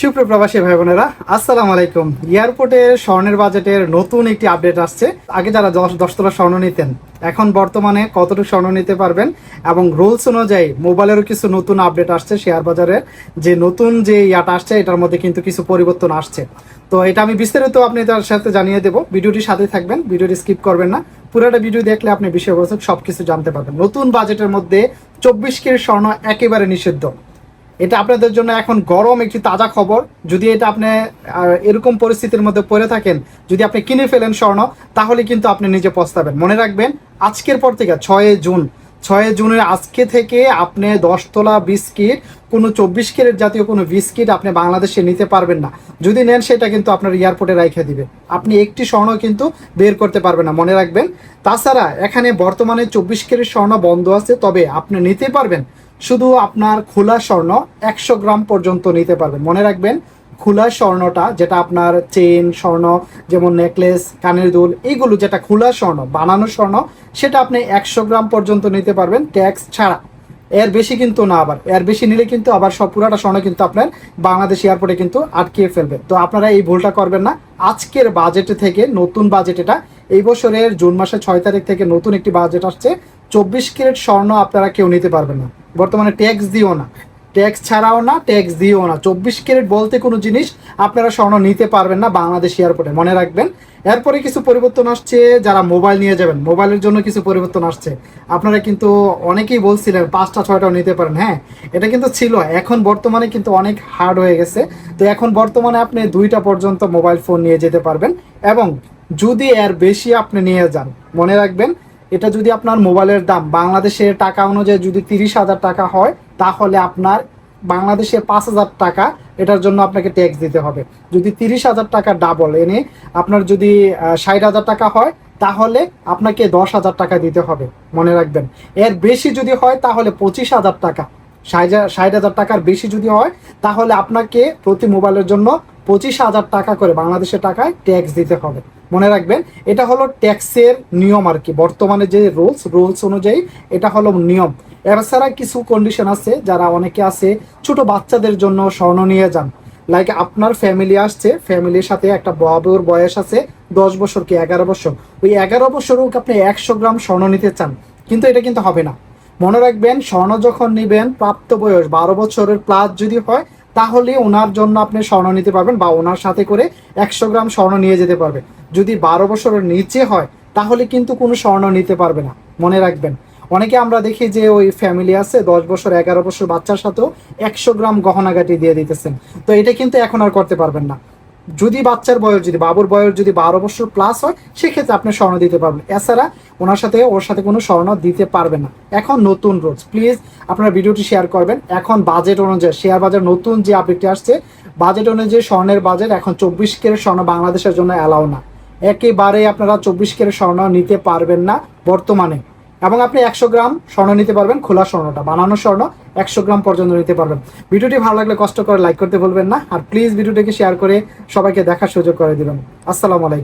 সুপ্রিয় ভাই বোনেরা, আসসালামু আলাইকুম। এয়ারপোর্টে স্বর্ণের বাজেটের নতুন একটি আপডেট আসছে। আগে যারা দশ দশতলা স্বর্ণ নিতেন, এখন বর্তমানে কতটুকু স্বর্ণ নিতে পারবেন এবং রুলস অনুযায়ী মোবাইলেরও কিছু নতুন আপডেট আসছে শেয়ার বাজারের। যে নতুন যে ইয়াটা আসছে, এটার মধ্যে কিন্তু কিছু পরিবর্তন আসছে। তো এটা আমি বিস্তারিত আপনি তার সাথে জানিয়ে দেবো। ভিডিওটির সাথে থাকবেন, ভিডিওটি স্কিপ করবেন না। পুরোটা ভিডিও দেখলে আপনি বিষয়বস্তু সব কিছু জানতে পারবেন। নতুন বাজেটের মধ্যে চব্বিশ কেজি স্বর্ণ একেবারে নিষিদ্ধ। এটা আপনাদের জন্য এখন গরম একটি তাজা খবর। যদি এটা আপনি এরকম পরিস্থিতির মধ্যে পড়ে থাকেন, যদি আপনি কিনে ফেলেন স্বর্ণ, তাহলে কিন্তু আপনি নিজে পস্তাবেন। মনে রাখবেন, আজকের পর থেকে, ছয় জুন, ছয় জুনের আজকে থেকে আপনি দশ তোলা বিস্কিট, কোনো চব্বিশ কেরের জাতীয় কোনো বিস্কিট আপনি বাংলাদেশে নিতে পারবেন না। যদি নেন, সেটা কিন্তু আপনার এয়ারপোর্টে রাইখে দিবে। আপনি একটি স্বর্ণ কিন্তু বের করতে পারবেন না। মনে রাখবেন তাছাড়া এখানে বর্তমানে চব্বিশ কেরের স্বর্ণ বন্ধ আছে, তবে আপনি নিতে পারবেন। শুধু আপনার খোলা স্বর্ণ একশো গ্রাম পর্যন্ত নিতে পারবেন। মনে রাখবেন, খোলা স্বর্ণটা যেটা আপনার চেন স্বর্ণ, যেমন নেকলেস, কানের দুল, এইগুলো যেটা খোলা স্বর্ণ, বানানো স্বর্ণ, সেটা আপনি একশো গ্রাম পর্যন্ত নিতে পারবেন ট্যাক্স ছাড়া। এর বেশি কিন্তু না আবার। এর বেশি নিলে কিন্তু আবার সব পুরাটা স্বর্ণ কিন্তু আপনার বাংলাদেশ এয়ারপোর্টে কিন্তু আটকিয়ে ফেলবে। তো আপনারা এই ভুলটা করবেন না। আজকের বাজেট থেকে নতুন বাজেট এটা এই বছরের জুন মাসের ছয় তারিখ থেকে নতুন একটি বাজেট আসছে। চব্বিশ ক্যারেট স্বর্ণ আপনারা কেউ নিতে পারবেন না। বর্তমানে ট্যাক্স দিও না। ট্যাক্স ছাড়াও না ট্যাক্স দিও না। চব্বিশ ক্যারেট বলতে কোনো জিনিস আপনারা স্বর্ণ নিতে পারবেন না বাংলাদেশ এয়ারপোর্টে মনে রাখবেন, এরপরে কিছু পরিবর্তন আসছে যারা মোবাইল নিয়ে যাবেন। মোবাইলের জন্য কিছু পরিবর্তন আসছে। আপনারা কিন্তু অনেকেই বলছিলেন পাঁচটা ছয়টাও নিতে পারেন। হ্যাঁ এটা কিন্তু ছিল। এখন বর্তমানে কিন্তু অনেক হার্ড হয়ে গেছে। তো এখন বর্তমানে আপনি দুইটা পর্যন্ত মোবাইল ফোন নিয়ে যেতে পারবেন এবং যদি এর বেশি আপনি নিয়ে যান, মনে রাখবেন, এটা যদি আপনার মোবাইলের দাম, বাংলাদেশের টাকা অনুযায়ী যদি তিরিশ হাজার টাকা হয়, তাহলে আপনার বাংলাদেশের পাঁচ হাজার টাকা, এটার জন্য আপনাকে ট্যাক্স দিতে হবে। যদি তিরিশ হাজার টাকা ডাবল এনে আপনার যদি ষাট হাজার টাকা হয়, তাহলে আপনাকে দশ হাজার টাকা দিতে হবে, মনে রাখবেন। এর বেশি যদি হয়, তাহলে পঁচিশ হাজার টাকা। ষাট হাজার টাকার বেশি যদি হয়, তাহলে আপনাকে প্রতি মোবাইলের জন্য পঁচিশ হাজার টাকা করে বাংলাদেশের টাকায় ট্যাক্স দিতে হবে। মনে রাখবেন, এটা হলো ট্যাক্সের নিয়ম আর কি। বর্তমানে যে রুলস রুলস অনুযায়ী এটা হলো নিয়ম। এছাড়া কিছু কন্ডিশন আছে, যারা অনেকে আছে ছোট বাচ্চাদের জন্য স্বর্ণ নিয়ে যান। লাইক আপনার ফ্যামিলি আসছে ফ্যামিলির সাথে একটা বাবুর বয়স আছে, দশ বছর কি এগারো বছর। ওই এগারো বছরও আপনি একশো গ্রাম স্বর্ণ নিতে চান? কিন্তু এটা কিন্তু হবে না। মনে রাখবেন, স্বর্ণ যখন নিবেন, প্রাপ্ত বয়স বারো বছরের প্লাস যদি হয়, তাহলে ওনার জন্য আপনি স্বর্ণ নিতে পারবেন বা ওনার সাথে করে একশো গ্রাম স্বর্ণ নিয়ে যেতে পারবে যদি বারো বছরের নিচে হয়, তাহলে কিন্তু কোনো স্বর্ণ নিতে পারবে না। মনে রাখবেন। অনেকে আমরা দেখি যে ওই ফ্যামিলি আছে, দশ বছর, এগারো বছর বাচ্চার সাথেও একশো গ্রাম গহনাগাটি দিয়ে দিতেছেন। তো এটা কিন্তু এখন আর করতে পারবেন না। যদি বাচ্চার বয়স, যদি বাবুর বয়স যদি বারো বছর প্লাস হয়, সেক্ষেত্রে আপনি স্বর্ণ দিতে পারবেন। এছাড়া ওনার সাথে, ওর সাথে কোনো স্বর্ণ দিতে পারবেন না। এখন নতুন রোজ। প্লিজ আপনার ভিডিওটি শেয়ার করবেন। এখন বাজেট অনুযায়ী শেয়ার বাজার নতুন যে আপডেটটি আসছে বাজেট অনুযায়ী স্বর্ণের বাজেট এখন চব্বিশ কেরের স্বর্ণ বাংলাদেশের জন্য অ্যালাউ না। একেবারে আপনারা চব্বিশ কেরে স্বর্ণ নিতে পারবেন না বর্তমানে। এবং আপনি একশো গ্রাম স্বর্ণ নিতে পারবেন, খোলা স্বর্ণটা, বানানো স্বর্ণ, একশো গ্রাম পর্যন্ত নিতে পারবেন। ভিডিওটি ভালো লাগলে কষ্ট করে লাইক করতে বলবেন না। আর প্লিজ ভিডিওটিকে শেয়ার করে সবাইকে দেখার সুযোগ করে দিবেন। আসসালামু আলাইকুম।